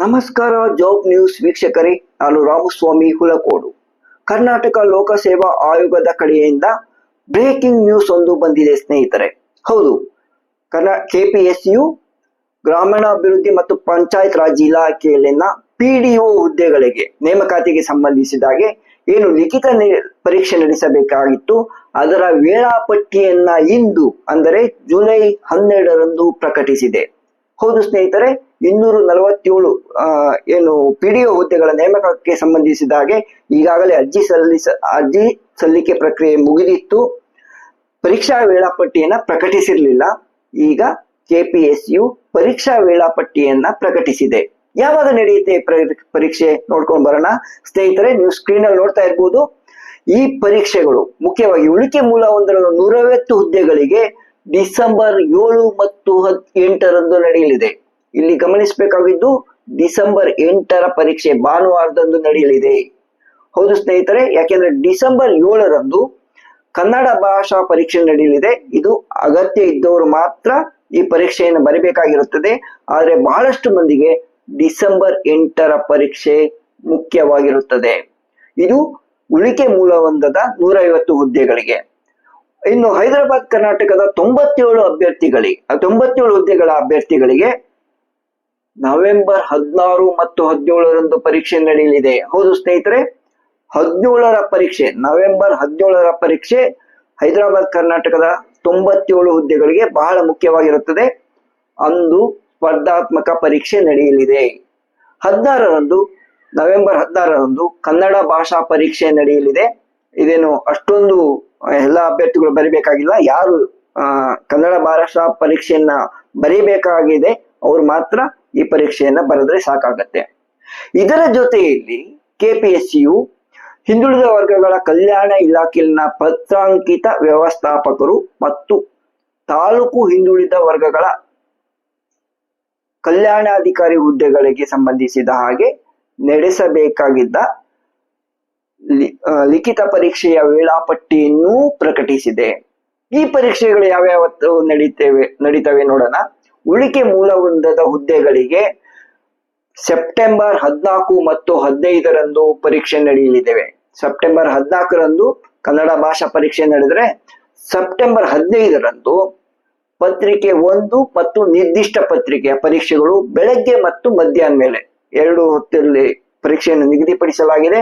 ನಮಸ್ಕಾರ, job news ವೀಕ್ಷಕರೇ. ನಾನು ರಾಮಸ್ವಾಮಿ ಹುಲಕೋಡು ಕರ್ನಾಟಕ ಲೋಕಸೇವಾ ಆಯೋಗದ ಕಡೆಯಿಂದ ಬ್ರೇಕಿಂಗ್ ನ್ಯೂಸ್ ಒಂದು ಬಂದಿದೆ, ಸ್ನೇಹಿತರೆ. ಹೌದು, ಕರ್ನಾ, ಕೆಪಿಎಸ್ಯು ಗ್ರಾಮೀಣಾಭಿವೃದ್ಧಿ ಮತ್ತು ಪಂಚಾಯತ್ ರಾಜ್ ಇಲಾಖೆಯಲ್ಲಿನ ಪಿಡಿಒ ಹುದ್ದೆಗಳಿಗೆ ನೇಮಕಾತಿಗೆ ಸಂಬಂಧಿಸಿದಾಗೆ ಏನು ಲಿಖಿತ ಪರೀಕ್ಷೆ ನಡೆಸಬೇಕಾಗಿತ್ತು. ಅದರ ವೇಳಾಪಟ್ಟಿಯನ್ನ ಇಂದು, ಅಂದರೆ ಜುಲೈ ಹನ್ನೆರಡರಂದು ಪ್ರಕಟಿಸಿದೆ. ಹೌದು ಸ್ನೇಹಿತರೆ ಇನ್ನೂರ ನಲವತ್ತೇಳು ಏನು ಪಿ ಡಿ ಒ ಹುದ್ದೆಗಳ ನೇಮಕಕ್ಕೆ ಸಂಬಂಧಿಸಿದ ಹಾಗೆ ಈಗಾಗಲೇ ಅರ್ಜಿ ಸಲ್ಲಿಸ, ಅರ್ಜಿ ಸಲ್ಲಿಕೆ ಪ್ರಕ್ರಿಯೆ ಮುಗಿದಿತ್ತು. ಪರೀಕ್ಷಾ ವೇಳಾಪಟ್ಟಿಯನ್ನ ಪ್ರಕಟಿಸಿರಲಿಲ್ಲ. ಈಗ ಕೆಪಿಎಸ್ಯು ಪರೀಕ್ಷಾ ವೇಳಾಪಟ್ಟಿಯನ್ನ ಪ್ರಕಟಿಸಿದೆ. ಯಾವಾಗ ನಡೆಯುತ್ತೆ ಪ್ರ- ಪರೀಕ್ಷೆ ನೋಡ್ಕೊಂಡು ಬರೋಣ. ಸ್ನೇಹಿತರೆ, ನೀವು ಸ್ಕ್ರೀನ್ ಅಲ್ಲಿ ನೋಡ್ತಾ ಇರ್ಬೋದು. ಈ ಪರೀಕ್ಷೆಗಳು ಮುಖ್ಯವಾಗಿ ಉಳಿಕೆ ಮೂಲ ಒಂದರ ನೂರೈವತ್ತು ಹುದ್ದೆಗಳಿಗೆ ಡಿಸೆಂಬರ್ ಏಳು ಮತ್ತು ಹತ್ ಎಂಟರಂದು ನಡೆಯಲಿದೆ. ಇಲ್ಲಿ ಗಮನಿಸಬೇಕಾಗಿದ್ದು, ಡಿಸೆಂಬರ್ ಎಂಟರ ಪರೀಕ್ಷೆ ಭಾನುವಾರದಂದು ನಡೆಯಲಿದೆ. ಹೌದು ಸ್ನೇಹಿತರೆ, ಯಾಕೆಂದ್ರೆ ಡಿಸೆಂಬರ್ ಏಳರಂದು ಕನ್ನಡ ಭಾಷಾ ಪರೀಕ್ಷೆ ನಡೆಯಲಿದೆ. ಇದು ಅಗತ್ಯ ಇದ್ದವರು ಮಾತ್ರ ಈ ಪರೀಕ್ಷೆಯನ್ನು ಬರೀಬೇಕಾಗಿರುತ್ತದೆ. ಆದರೆ ಬಹಳಷ್ಟು ಮಂದಿಗೆ ಡಿಸೆಂಬರ್ ಎಂಟರ ಪರೀಕ್ಷೆ ಮುಖ್ಯವಾಗಿರುತ್ತದೆ. ಇದು ಉಳಿಕೆ ಮೂಲವೊಂದದ ನೂರೈವತ್ತು ಹುದ್ದೆಗಳಿಗೆ. ಇನ್ನು ಹೈದರಾಬಾದ್ ಕರ್ನಾಟಕದ ತೊಂಬತ್ತೇಳು ಅಭ್ಯರ್ಥಿಗಳಿಗೆ ತೊಂಬತ್ತೇಳು ಹುದ್ದೆಗಳ ಅಭ್ಯರ್ಥಿಗಳಿಗೆ ನವೆಂಬರ್ ಹದಿನಾರು ಮತ್ತು ಹದಿನೇಳರಂದು ಪರೀಕ್ಷೆ ನಡೆಯಲಿದೆ. ಹೌದು ಸ್ನೇಹಿತರೆ, ಹದಿನೇಳರ ಪರೀಕ್ಷೆ, ನವೆಂಬರ್ ಹದಿನೇಳರ ಪರೀಕ್ಷೆ ಹೈದರಾಬಾದ್ ಕರ್ನಾಟಕದ ತೊಂಬತ್ತೇಳು ಹುದ್ದೆಗಳಿಗೆ ಬಹಳ ಮುಖ್ಯವಾಗಿರುತ್ತದೆ. ಅಂದು ಸ್ಪರ್ಧಾತ್ಮಕ ಪರೀಕ್ಷೆ ನಡೆಯಲಿದೆ. ಹದಿನಾರರಂದು, ನವೆಂಬರ್ ಹದಿನಾರರಂದು ಕನ್ನಡ ಭಾಷಾ ಪರೀಕ್ಷೆ ನಡೆಯಲಿದೆ. ಇದೇನು ಅಷ್ಟೊಂದು ಎಲ್ಲ ಅಭ್ಯರ್ಥಿಗಳು ಬರಿಬೇಕಾಗಿಲ್ಲ. ಯಾರು ಕನ್ನಡ ಮಹಾರಾಷ್ಟ್ರ ಪರೀಕ್ಷೆಯನ್ನ ಬರೀಬೇಕಾಗಿದೆ, ಅವ್ರು ಮಾತ್ರ ಈ ಪರೀಕ್ಷೆಯನ್ನ ಬರೆದ್ರೆ ಸಾಕಾಗತ್ತೆ. ಇದರ ಜೊತೆಯಲ್ಲಿ ಕೆಪಿಎಸ್ಸಿಯು ಹಿಂದುಳಿದ ವರ್ಗಗಳ ಕಲ್ಯಾಣ ಇಲಾಖೆಯಲ್ಲಿನ ಪತ್ರಾಂಕಿತ ವ್ಯವಸ್ಥಾಪಕರು ಮತ್ತು ತಾಲೂಕು ಹಿಂದುಳಿದ ವರ್ಗಗಳ ಕಲ್ಯಾಣಾಧಿಕಾರಿ ಹುದ್ದೆಗಳಿಗೆ ಸಂಬಂಧಿಸಿದ ಹಾಗೆ ನಡೆಸಬೇಕಾಗಿದ್ದ ಲಿಖಿತ ಪರೀಕ್ಷೆಯ ವೇಳಾಪಟ್ಟಿಯನ್ನು ಪ್ರಕಟಿಸಿದೆ. ಈ ಪರೀಕ್ಷೆಗಳು ಯಾವ್ಯಾವತ್ತು ನಡೀತೇವೆ, ನಡೀತವೆ ನೋಡೋಣ. ಉಳಿಕೆ ಮೂಲವೃಂದದ ಹುದ್ದೆಗಳಿಗೆ ಸೆಪ್ಟೆಂಬರ್ ಹದಿನಾಲ್ಕು ಮತ್ತು ಹದಿನೈದರಂದು ಪರೀಕ್ಷೆ ನಡೆಯಲಿದ್ದೇವೆ. ಸೆಪ್ಟೆಂಬರ್ ಹದಿನಾಲ್ಕರಂದು ಕನ್ನಡ ಭಾಷಾ ಪರೀಕ್ಷೆ ನಡೆದರೆ, ಸೆಪ್ಟೆಂಬರ್ ಹದಿನೈದರಂದು ಪತ್ರಿಕೆ ಒಂದು ಮತ್ತು ನಿರ್ದಿಷ್ಟ ಪತ್ರಿಕೆಯ ಪರೀಕ್ಷೆಗಳು ಬೆಳಗ್ಗೆ ಮತ್ತು ಮಧ್ಯಾಹ್ನ ಮೇಲೆ. ಎರಡು ಹೊತ್ತಲ್ಲಿ ಪರೀಕ್ಷೆಯನ್ನು ನಿಗದಿಪಡಿಸಲಾಗಿದೆ.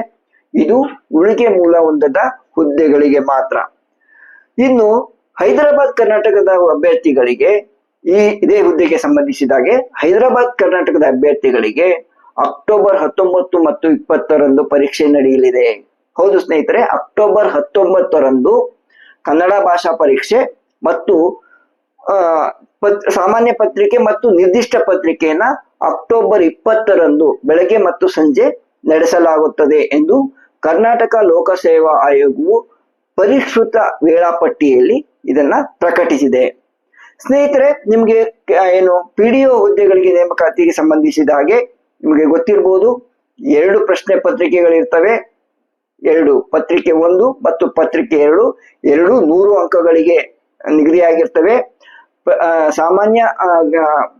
ಇದು ಉಳಿಕೆ ಮೂಲ ಹೊಂದದ ಹುದ್ದೆಗಳಿಗೆ ಮಾತ್ರ. ಇನ್ನು ಹೈದರಾಬಾದ್ ಕರ್ನಾಟಕದ ಅಭ್ಯರ್ಥಿಗಳಿಗೆ ಈ ಇದೇ ಹುದ್ದೆಗೆ ಸಂಬಂಧಿಸಿದಾಗೆ ಹೈದರಾಬಾದ್ ಕರ್ನಾಟಕದ ಅಭ್ಯರ್ಥಿಗಳಿಗೆ ಅಕ್ಟೋಬರ್ ಹತ್ತೊಂಬತ್ತು ಮತ್ತು ಇಪ್ಪತ್ತರಂದು ಪರೀಕ್ಷೆ ನಡೆಯಲಿದೆ. ಹೌದು ಸ್ನೇಹಿತರೆ, ಅಕ್ಟೋಬರ್ ಹತ್ತೊಂಬತ್ತರಂದು ಕನ್ನಡ ಭಾಷಾ ಪರೀಕ್ಷೆ ಮತ್ತು ಸಾಮಾನ್ಯ ಪತ್ರಿಕೆ ಮತ್ತು ನಿರ್ದಿಷ್ಟ ಪತ್ರಿಕೆಯನ್ನ ಅಕ್ಟೋಬರ್ ಇಪ್ಪತ್ತರಂದು ಬೆಳಗ್ಗೆ ಮತ್ತು ಸಂಜೆ ನಡೆಸಲಾಗುತ್ತದೆ ಎಂದು ಕರ್ನಾಟಕ ಲೋಕಸೇವಾ ಆಯೋಗವು ಪರಿಷ್ಕೃತ ವೇಳಾಪಟ್ಟಿಯಲ್ಲಿ ಇದನ್ನ ಪ್ರಕಟಿಸಿದೆ. ಸ್ನೇಹಿತರೆ, ನಿಮ್ಗೆ ಪಿ ಡಿ ಒ ಹುದ್ದೆಗಳಿಗೆ ನೇಮಕಾತಿಗೆ ಸಂಬಂಧಿಸಿದ ಹಾಗೆ ನಿಮಗೆ ಗೊತ್ತಿರ್ಬೋದು, ಎರಡು ಪ್ರಶ್ನೆ ಪತ್ರಿಕೆಗಳಿರ್ತವೆ. ಎರಡು, ಪತ್ರಿಕೆ ಒಂದು ಮತ್ತು ಪತ್ರಿಕೆ ಎರಡು. ಎರಡು ನೂರು ಅಂಕಗಳಿಗೆ ನಿಗದಿಯಾಗಿರ್ತವೆ. ಸಾಮಾನ್ಯ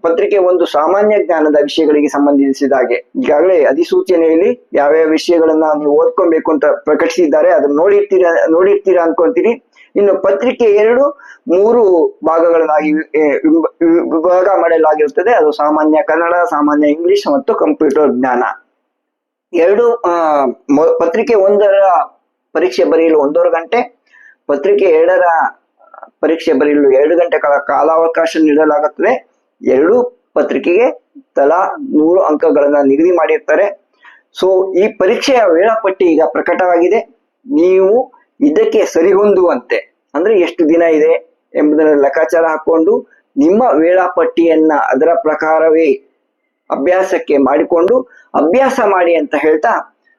ಪತ್ರಿಕೆ ಒಂದು ಸಾಮಾನ್ಯ ಜ್ಞಾನದ ವಿಷಯಗಳಿಗೆ ಸಂಬಂಧಿಸಿದ ಹಾಗೆ. ಈಗಾಗಲೇ ಅಧಿಸೂಚನೆಯಲ್ಲಿ ಯಾವ್ಯಾವ ವಿಷಯಗಳನ್ನ ನೀವು ಓದ್ಕೊಬೇಕು ಅಂತ ಪ್ರಕಟಿಸಿದ್ದಾರೆ, ಅದನ್ನ ನೋಡಿರ್ತೀರಾ ನೋಡಿರ್ತೀರಾ ಅನ್ಕೊಂತೀರಿ ಇನ್ನು ಪತ್ರಿಕೆ ಎರಡು, ಮೂರು ಭಾಗಗಳನ್ನಾಗಿ ವಿಭಾಗ ಮಾಡಲಾಗಿರುತ್ತದೆ. ಅದು ಸಾಮಾನ್ಯ ಕನ್ನಡ, ಸಾಮಾನ್ಯ ಇಂಗ್ಲಿಷ್ ಮತ್ತು ಕಂಪ್ಯೂಟರ್ ಜ್ಞಾನ. ಎರಡು ಪತ್ರಿಕೆ ಒಂದರ ಪರೀಕ್ಷೆ ಬರೆಯಲು ಒಂದೂವರೆ ಗಂಟೆ, ಪತ್ರಿಕೆ ಎರಡರ ಪರೀಕ್ಷೆ ಬರೆಯಲು ಎರಡು ಕಾಲ ಕಾಲಾವಕಾಶ ನೀಡಲಾಗುತ್ತದೆ. ಎರಡೂ ಪತ್ರಿಕೆಗೆ ತಲಾ ನೂರು ಅಂಕಗಳನ್ನ ನಿಗದಿ ಮಾಡಿರ್ತಾರೆ. ಸೊ ಈ ಪರೀಕ್ಷೆಯ ವೇಳಾಪಟ್ಟಿ ಈಗ ಪ್ರಕಟವಾಗಿದೆ. ನೀವು ಇದಕ್ಕೆ ಸರಿಹೊಂದುವಂತೆ ಅಂದ್ರೆ ಎಷ್ಟು ದಿನ ಇದೆ ಎಂಬುದನ್ನು ಲೆಕ್ಕಾಚಾರ ಹಾಕೊಂಡು ನಿಮ್ಮ ವೇಳಾಪಟ್ಟಿಯನ್ನ ಅದರ ಪ್ರಕಾರವೇ ಅಭ್ಯಾಸಕ್ಕೆ ಮಾಡಿಕೊಂಡು ಅಭ್ಯಾಸ ಮಾಡಿ ಅಂತ ಹೇಳ್ತಾ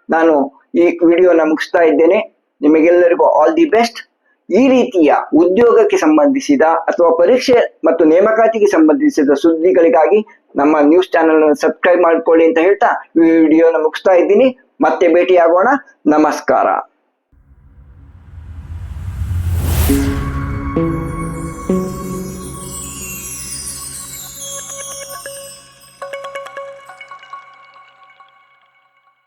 ನಾನು ಈ ವಿಡಿಯೋನ ಮುಗಿಸ್ತಾ ಇದ್ದೇನೆ. ನಿಮಗೆಲ್ಲರಿಗೂ ಆಲ್ ದಿ ಬೆಸ್ಟ್ ಈ ರೀತಿಯ ಉದ್ಯೋಗಕ್ಕೆ ಸಂಬಂಧಿಸಿದ ಅಥವಾ ಪರೀಕ್ಷೆ ಮತ್ತು ನೇಮಕಾತಿಗೆ ಸಂಬಂಧಿಸಿದ ಸುದ್ದಿಗಳಿಗಾಗಿ ನಮ್ಮ ನ್ಯೂಸ್ ಚಾನೆಲ್ ಸಬ್ಸ್ಕ್ರೈಬ್ ಮಾಡ್ಕೊಳ್ಳಿ ಅಂತ ಹೇಳ್ತಾ ಈ ವಿಡಿಯೋನ ಮುಗಿಸ್ತಾ ಇದ್ದೀನಿ. ಮತ್ತೆ ಭೇಟಿಯಾಗೋಣ. ನಮಸ್ಕಾರ.